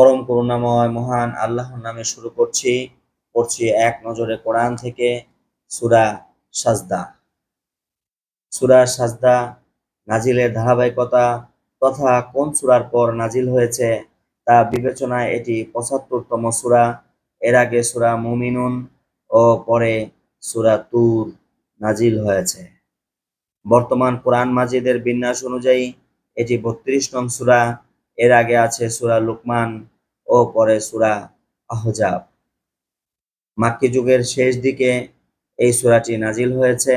পরম করুণাময়, মহান আল্লাহর নামে শুরু করছি, পড়ছি এক নজরে কোরআন থেকে সুরা সাজদা। সুরা সাজদা নাজিলের ধারাবাহিকতা, তথা কোন সুরার পর নাজিল হয়েছে তা বিবেচনায় এটি পঁচাত্তরতম সুরা। এর আগে সুরা মুমিনুন ও পরে সুরা তুর নাজিল হয়েছে। বর্তমান কোরআন মাজিদের বিন্যাস অনুযায়ী এটি বত্রিশ নং সুরা। এর আগে আছে সুরা লুকমান ও পরে সুরা আহজাব। মাক্কি যুগের শেষ দিকে এই সূরাটি নাজিল হয়েছে।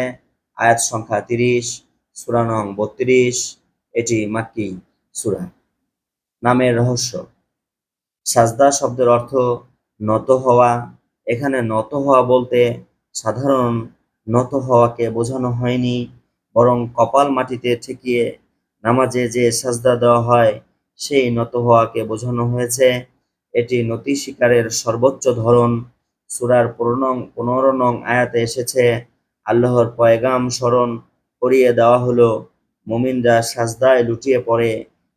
আয়াত সংখ্যা তিরিশ, সূরা নং বত্রিশ, এটি মাক্কি সূরা। নামের রহস্য। সাজদা শব্দের অর্থ নত হওয়া। এখানে নত হওয়া বলতে সাধারণ নত হওয়াকে বোঝানো হয়নি, বরং কপাল মাটিতে ঠেকিয়ে নামাজে যে সাজদা দেওয়া হয় সেই নত হওয়াকে বোঝানো হয়েছে। এটি নতি শিকারের সর্বোচ্চ ধরন। সুরার পনেরো পনেরো নং আয়াতে এসেছে, আল্লাহর পয়গাম স্মরণ করিয়ে দেওয়া হলো। মুমিনরা সাজদায় লুটিয়ে পড়ে,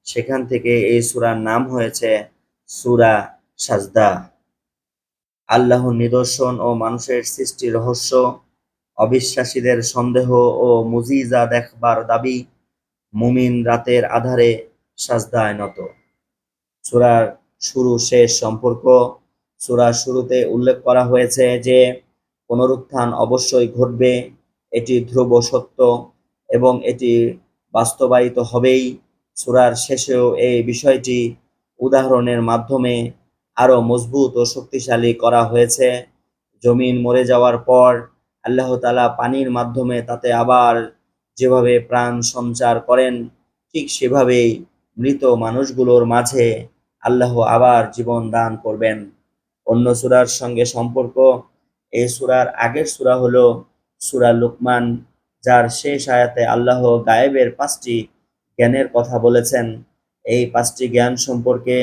সেখান থেকে এই সুরার নাম হয়েছে সুরা সাজদা। আল্লাহর নিদর্শন ও মানুষের সৃষ্টি রহস্য, অবিশ্বাসীদের সন্দেহ ও মুজিজা দেখবার দাবি, মুমিন রাতের আধারে সাজদায় নত সুরার শুরু শেষ সম্পর্ক। সুরার শুরুতে উল্লেখ করা হয়েছে যে, পুনরুত্থান অবশ্যই ঘটবে, এটি ধ্রুব সত্য এবং এটি বাস্তবায়িত হবেই। সুরার শেষেও এই বিষয়টি উদাহরণের মাধ্যমে আরও মজবুত ও শক্তিশালী করা হয়েছে। জমিন মরে যাওয়ার পর আল্লাহ তালা পানির মাধ্যমে তাতে আবার যেভাবে প্রাণ সঞ্চার করেন, ঠিক সেভাবেই মৃত মানুষগুলোর মাঝে আল্লাহ আবার জীবন দান করবেন। অন্য সুরার সঙ্গে সম্পর্ক, এই সুরার আগের সুরা হলো সুরা লুকমান, যার শেষ আয়াতে আল্লাহ গায়েবের পাঁচটি জ্ঞানের কথা বলেছেন। এই পাঁচটি জ্ঞান সম্পর্কে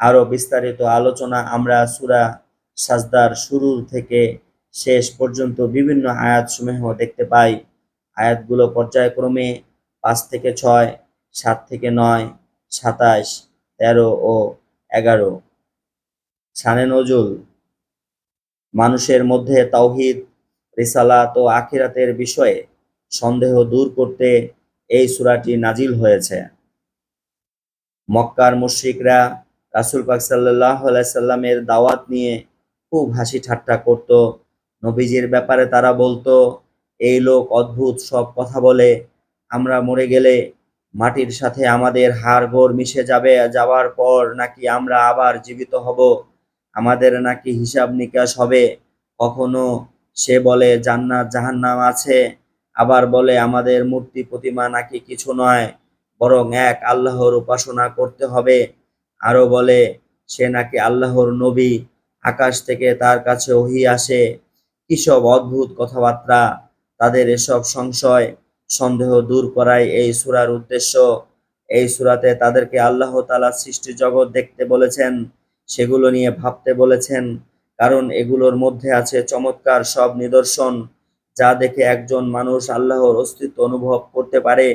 আরও বিস্তারিত আলোচনা আমরা সুরা সাজদার শুরু থেকে শেষ পর্যন্ত বিভিন্ন আয়াতসমূহ দেখতে পাই। আয়াতগুলো পর্যায়ক্রমে পাঁচ থেকে ছয়, সাত থেকে নয় সাতাশ, তেরো ও এগারো। শানে নজুল মানুষের মধ্যে তাওহিদ, রিসালাত ও আখিরাতের বিষয়ে সন্দেহ দূর করতে এই সূরাটি নাজিল হয়েছে। মক্কার মুশরিকরা রাসুল পাক আলাইহি সাল্লামের দাওয়াত নিয়ে খুব হাসি ঠাট্টা করত। নবীজির ব্যাপারে তারা বলতো, এই লোক অদ্ভুত, সব কথা বলে, আমরা মরে গেলে মাটির সাথে আমাদের হাড় গোড় মিশে যাবে, যাওয়ার পর নাকি আমরা আবার জীবিত হব? আমাদের নাকি হিসাব নিকাশ হবে? কখনো সে বলে, জান্নাত, জাহান্নাম আছে। আবার বলে, আমাদের মূর্তি প্রতিমা নাকি কিছু নয়, বরং এক আল্লাহর উপাসনা করতে হবে। আরও বলে, সে নাকি আল্লাহর নবী, আকাশ থেকে তার কাছে ওহি আসে। কিসব অদ্ভুত কথাবার্তা, তাদের এসব সংশয়। সন্দেহ দূর করাই এই সুরার উদ্দেশ্য। এই সুরাতে তাদেরকে আল্লাহ তালা সৃষ্টি জগৎ দেখতে বলেছেন, সেগুলো নিয়ে ভাবতে বলেছেন, কারণ এগুলোর মধ্যে আছে চমৎকার সব নিদর্শন, যা দেখে একজন মানুষ আল্লাহর অস্তিত্ব অনুভব করতে পারে।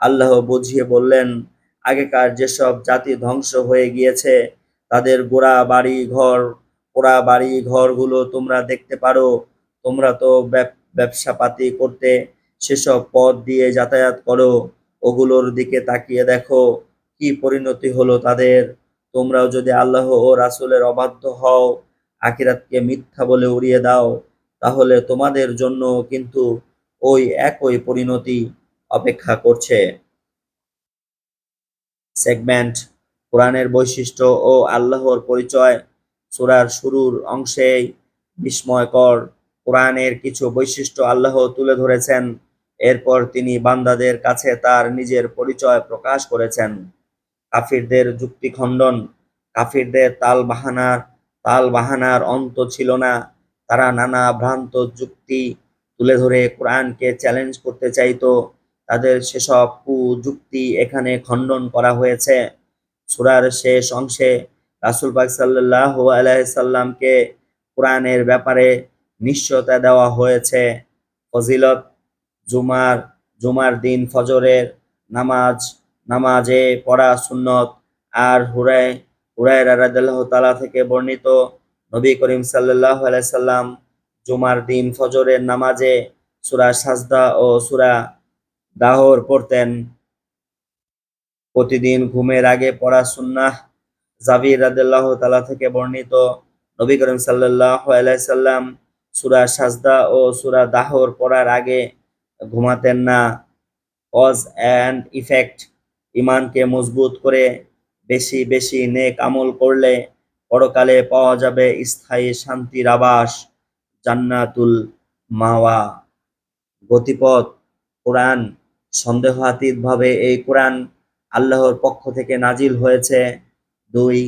আল্লাহ বুঝিয়ে বললেন, আগেকার যেসব জাতি ধ্বংস হয়ে গিয়েছে, তাদের গোড়া, বাড়ি, ঘর, পোড়া, বাড়ি, ঘরগুলো তোমরা দেখতে পারো। তোমরা তো ব্যবসাপাতি করতে সেসব পথ দিয়ে যাতায়াত করো। ওগুলোর দিকে তাকিয়ে দেখো কি পরিণতি হলো তাদের। তোমরাও যদি আল্লাহ ও রাসুলের অবাধ্য হও, আখিরাতকে মিথ্যা বলে উড়িয়ে দাও, তাহলে তোমাদের জন্য কিন্তু ওই একই পরিণতি অপেক্ষা করছে। সেগমেন্ট, কোরআনের বৈশিষ্ট্য ও আল্লাহর পরিচয়, সুরার শুরুর অংশেই বিস্ময়কর। কোরআনের কিছু বৈশিষ্ট্য আল্লাহ তুলে ধরেছেন। এরপর তিনি বান্দাদের কাছে তার নিজের পরিচয় প্রকাশ করেছেন। কাফিরদের যুক্তি খণ্ডন। কাফিরদের তাল বাহানার তাল বাহানার অন্ত ছিল না। তারা নানা ভ্রান্ত যুক্তি তুলে ধরে কোরআনকে চ্যালেঞ্জ করতে চাইতো। তাদের সেসব কুযুক্তি এখানে খণ্ডন করা হয়েছে। সুরার শেষ অংশে রাসুল পাক সাল্লাহ আলাইসাল্লামকে কোরআনের ব্যাপারে নিশ্চয়তা দেওয়া হয়েছে। ফজিলত জুমার জুমার দিন ফজরের নামাজ, নামাজে পড়া সুন্নত। আর হুরাই, হুরায়রা রাদিয়াল্লাহু তাআলা থেকে বর্ণিত নবী করিম আলাইহি সাল্লাম জুমার দিন ফজরের নামাজে সুরা সাজদা ও সূরা দাহর পড়তেন। প্রতিদিন ঘুমের আগে পড়া সুন্নাহ জাবির রাদিয়াল্লাহু তাআলা থেকে বর্ণিত নবী করিম আলাইহি সাল্লাম সূরা সাজদা ও সুরা দাহর পড়ার আগে ঘুমাতেন না। কজ অ্যান্ড ইফেক্ট ইমানকে মজবুত করে বেশি বেশি নেক আমল করলে পরকালে পাওয়া যাবে স্থায়ী শান্তির আবাস, জান্নাতুল মাওয়া। গতিপথ, কোরআন সন্দেহাতীতভাবে এই কোরআন আল্লাহর পক্ষ থেকে নাজিল হয়েছে। দুই,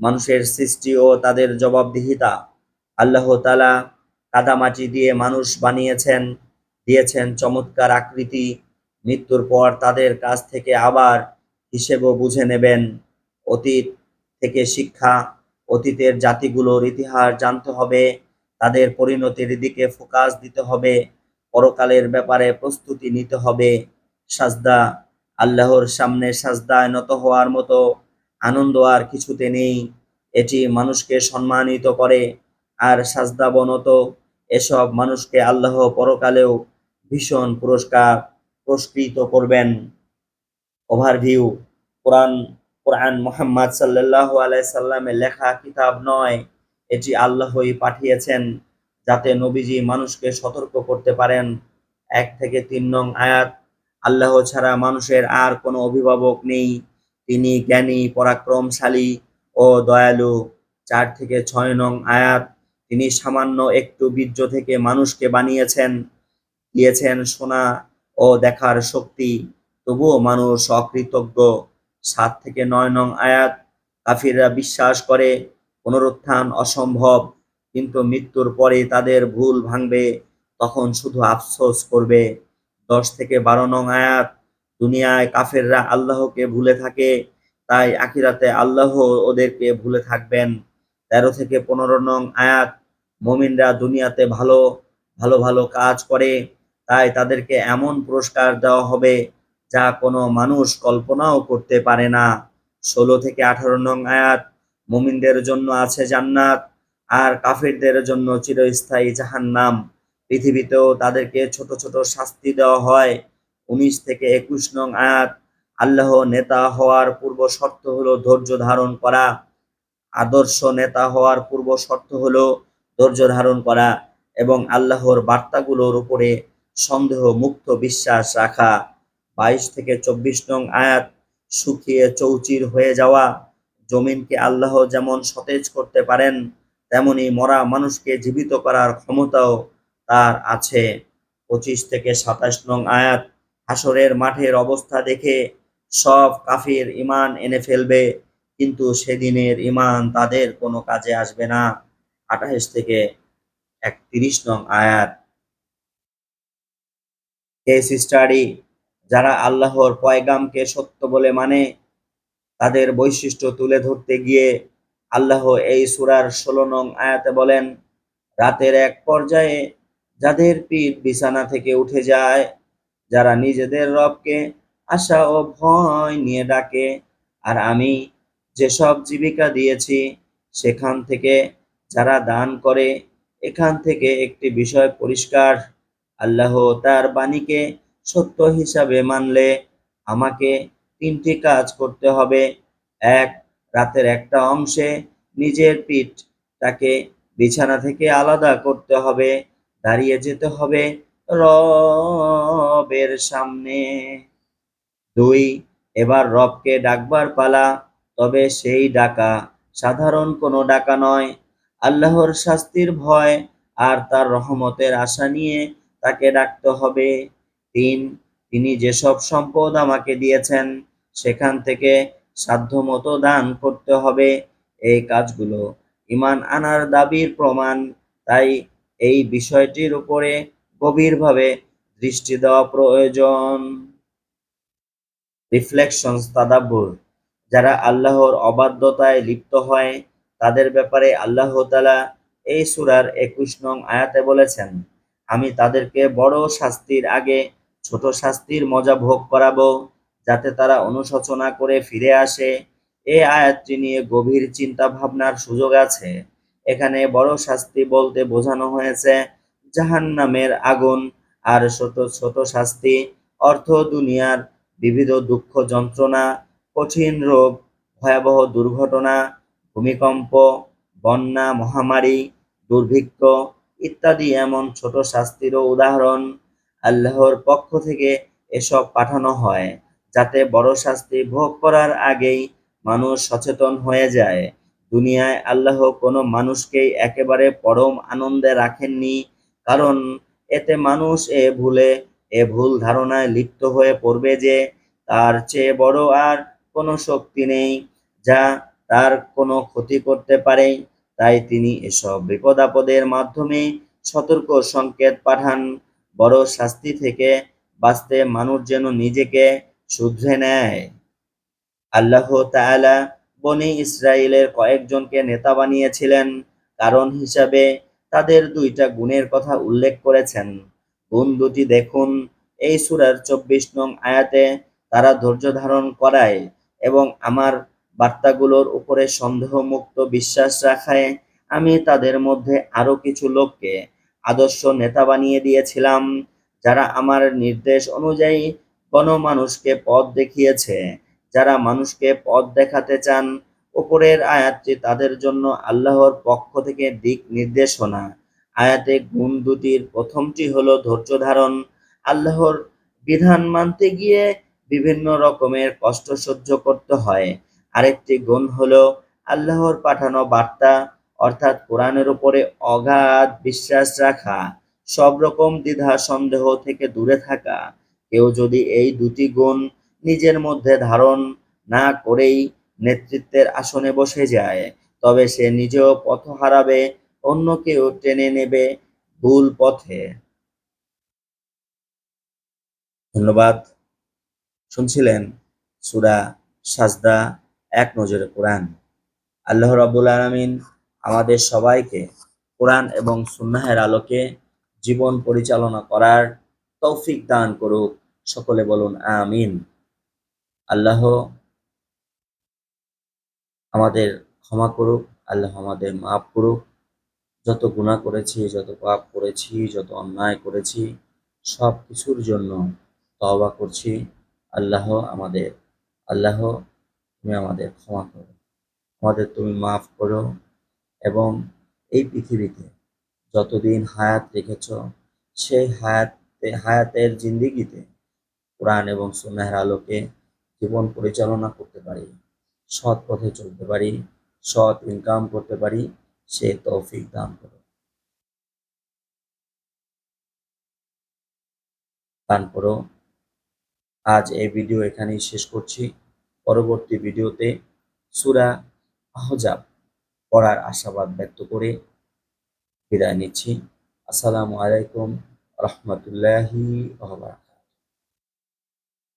মানুষের সৃষ্টি ও তাদের জবাবদিহিতা। আল্লাহ তালা কাদামাটি দিয়ে মানুষ বানিয়েছেন। দিয়েছেন চমৎকার আকৃতি। মৃত্যুর পর তাদের কাছ থেকে আবার হিসেবও বুঝে নেবেন। অতীত থেকে শিক্ষা, অতীতের জাতিগুলোর ইতিহাস জানতে হবে। তাদের পরিণতির দিকে ফোকাস দিতে হবে। পরকালের ব্যাপারে প্রস্তুতি নিতে হবে। সাজদা, আল্লাহর সামনে সাজদায় নত হওয়ার মতো আনন্দ আর কিছুতে নেই। এটি মানুষকে সম্মানিত করে। আর সাজদা বনত এসব মানুষকে আল্লাহ পরকালেও ভীষণ পুরস্কার পুরস্কৃত করবেন। ওভারভিউ কোরআন কোরআন মোহাম্মদ সাল্লাল্লাহু আলাইহি সাল্লামের লেখা কিতাব নয়, এটি আল্লাহই পাঠিয়েছেন যাতে নবীজি মানুষকে সতর্ক করতে পারেন। এক থেকে তিন নং আয়াত, আল্লাহ ছাড়া মানুষের আর কোনো অভিভাবক নেই। তিনি জ্ঞানী, পরাক্রমশালী ও দয়ালু। চার থেকে ছয় নং আয়াত, তিনি সামান্য একটু বীর্য থেকে মানুষকে বানিয়েছেন। দিয়েছেন শোনা ও দেখার শক্তি। তবুও মানুষ অকৃতজ্ঞ। সাত থেকে নয় নং আয়াত, কাফিররা বিশ্বাস করে, পুনরুত্থান অসম্ভব। কিন্তু মৃত্যুর পরে তাদের ভুল ভাঙবে, তখন শুধু আফসোস করবে। দশ থেকে বারো নং আয়াত, দুনিয়ায় কাফেররা আল্লাহকে ভুলে থাকে, তাই আখিরাতে আল্লাহ ওদেরকে ভুলে থাকবেন। তেরো থেকে পনেরো নং আয়াত, মমিনরা দুনিয়াতে ভালো ভালো ভালো কাজ করে। তাই তাদেরকে এমন পুরস্কার দেওয়া হবে যা কোনো মানুষ কল্পনাও করতে পারে না। ষোলো থেকে আঠারো নং আয়াত, মুমিনদের জন্য আছে জান্নাত আর কাফিরদের জন্য চিরস্থায়ী জাহান্নাম। পৃথিবীতেও তাদেরকে ছোট ছোট শাস্তি দেওয়া হয়। উনিশ থেকে একুশ নং আয়াত, আল্লাহ নেতা হওয়ার পূর্ব শর্ত হলো ধৈর্য ধারণ করা। আদর্শ নেতা হওয়ার পূর্ব শর্ত হলো ধৈর্য ধারণ করা এবং আল্লাহর বার্তাগুলোর উপরে সন্দেহ মুক্ত বিশ্বাস রাখা। বাইশ থেকে চব্বিশ নং আয়াত শুকিয়ে চৌচির হয়ে যাওয়া। জমিনকে আল্লাহ যেমন সতেজ করতে পারেন, তেমনি মরা মানুষকে জীবিত করার ক্ষমতাও তার আছে। পঁচিশ থেকে সাতাশ নং আয়াত, হাসরের মাঠের অবস্থা দেখে সব কাফির ইমান এনে ফেলবে, কিন্তু সেদিনের ইমান তাদের কোনো কাজে আসবে না। আঠাশ থেকে একত্রিশ নং আয়াত কেস স্টাডি যারা আল্লাহর পয়গামকে সত্য বলে মানে তাদের বৈশিষ্ট্য তুলে ধরতে গিয়ে আল্লাহ এই সুরার ষোলো নং আয়াতে বলেন, রাতের এক পর্যায়ে যাদের পিঠ বিছানা থেকে উঠে যায়, যারা নিজেদের রবকে আশা ও ভয় নিয়ে ডাকে, আর আমি যেসব জীবিকা দিয়েছি, সেখান থেকে যারা দান করে, এখান থেকে একটি বিষয় পরিষ্কার। আল্লাহ তার বাণীকে সত্য হিসাবে মানলে আমাকে তিনটি কাজ করতে হবে। এক, রাতের একটা অংশে নিজের পিঠ তাকে বিছানা থেকে আলাদা করতে হবে। দাঁড়িয়ে যেতে হবে রবের সামনে। দুই, এবার রবকে ডাকবার পালা, তবে সেই ডাকা সাধারণ কোনো ডাকা নয়। আল্লাহর শাস্তির ভয় আর তার রহমতের আশা নিয়ে তাকে ডাকতে হবে। তিন, তিনি যেসব সম্পদ আমাকে দিয়েছেন, সেখান থেকে সাধ্যমতো দান করতে হবে এই কাজগুলো। ইমান আনার দাবির প্রমাণ, তাই এই বিষয়টির উপরে গভীরভাবে দৃষ্টি দেওয়া প্রয়োজন। রিফ্লেকশন তাদাব্বুর। যারা আল্লাহর অবাধ্যতায় লিপ্ত হয়, তাদের ব্যাপারে আল্লাহ তালা এই সুরার একুশ নং আয়াতে বলেছেন আমি তাদেরকে বড় শাস্তির আগে ছোট শাস্তির মজা ভোগ করাবো, যাতে তারা অনুশোচনা করে ফিরে আসে। এই আয়াতটি নিয়ে গভীর চিন্তা ভাবনার সুযোগ আছে। এখানে বড় শাস্তি বলতে বোঝানো হয়েছে, জাহান্নামের আগুন আর ছোট ছোট শাস্তি, অর্থ দুনিয়ার বিবিধ দুঃখ যন্ত্রণা, কঠিন রোগ, ভয়াবহ দুর্ঘটনা, ভূমিকম্প, বন্যা, মহামারী, দুর্ভিক্ষ ইত্যাদি এমন ছোট শাস্তিরও উদাহরণ আল্লাহর পক্ষ থেকে এসব পাঠানো হয়, যাতে বড় শাস্তি ভোগ করার আগেই মানুষ সচেতন হয়ে যায়। দুনিয়ায় আল্লাহ কোনো মানুষকেই একেবারে পরম আনন্দে রাখেননি, কারণ এতে মানুষ এ ভুলে, এ ভুল ধারণায় লিপ্ত হয়ে পড়বে যে তার চেয়ে বড় আর কোনো শক্তি নেই, যা তার কোনো ক্ষতি করতে পারে। তাই তিনি এসব বিপদ আপদের মাধ্যমে সতর্ক সংকেত পাঠান। বড় শাস্তি থেকে বাঁচতে মানুষ যেন নিজেকে শুধরে নেয়। আল্লাহ তাআলা বনি ইসরায়েলের কয়েকজনকে নেতা বানিয়েছিলেন। কারণ হিসাবে তাদের দুইটা গুণের কথা উল্লেখ করেছেন। গুণ দুটি দেখুন। এই সুরার চব্বিশ নং আয়াতে তারা ধৈর্য ধারণ করায় এবং আমার বার্তাগুলোর উপরে সন্দেহমুক্ত বিশ্বাস রাখায় আমি তাদের মধ্যে আরও কিছু লোককে আদর্শ নেতা বানিয়ে দিয়েছিলাম, যারা আমার নির্দেশ অনুযায়ী গণমানুষকে পথ দেখিয়েছে। যারা মানুষকে পথ দেখাতে চান, উপরের আয়াতটি তাদের জন্য আল্লাহর পক্ষ থেকে দিক নির্দেশনা। আয়াতে গুণ দুটির প্রথমটি হলো ধৈর্য ধারণ। আল্লাহর বিধান মানতে গিয়ে বিভিন্ন রকমের কষ্ট সহ্য করতে হয়। আরেকটি গুণ হলো আল্লাহর পাঠানো বার্তা, অর্থাৎ কোরআনের উপরে অগাধ বিশ্বাস রাখা, সব রকম দ্বিধা সন্দেহ থেকে দূরে থাকা। কেউ যদি এই দুটি গুণ নিজের মধ্যে ধারণ না করেই নেতৃত্বের আসনে বসে যায়, তবে সে নিজেও পথ হারাবে অন্যকেও টেনে নেবে ভুল পথে। ধন্যবাদ। শুনছিলেন সুরা সাজদা এক নজরে কোরআন। আল্লাহ রাবুল আলমিন আমাদের সবাইকে কোরআন এবং সুন্নাহের আলোকে জীবন পরিচালনা করার তৌফিক দান করুক। সকলে বলুন, আমিন। আল্লাহ আমাদের ক্ষমা করুক, আল্লাহ আমাদের মাফ করুক। যত গুণা করেছি, যত পাপ করেছি, যত অন্যায় করেছি সব কিছুর জন্য তওবা করছি। আল্লাহ আমাদের, আল্লাহ তুমি আমাদের ক্ষমা করো। আমাদের তুমি মাফ করো এবং এই পৃথিবীতে যতদিন হায়াত রেখেছ, সেই হায়াতে, হায়াতের জিন্দিগিতে কোরআন এবং সুন্নাহের আলোকে জীবন পরিচালনা করতে পারি, সৎ পথে চলতে পারি, সৎ ইনকাম করতে পারি, সে তৌফিক দান করো। দান করো। আজ এই ভিডিও এখানেই শেষ করছি। পরবর্তী ভিডিওতে সুরা আহজাব পড়ার আশাবাদ ব্যক্ত করে বিদায় নিচ্ছি। আসসালামু আলাইকুম রহমতুল্লাহি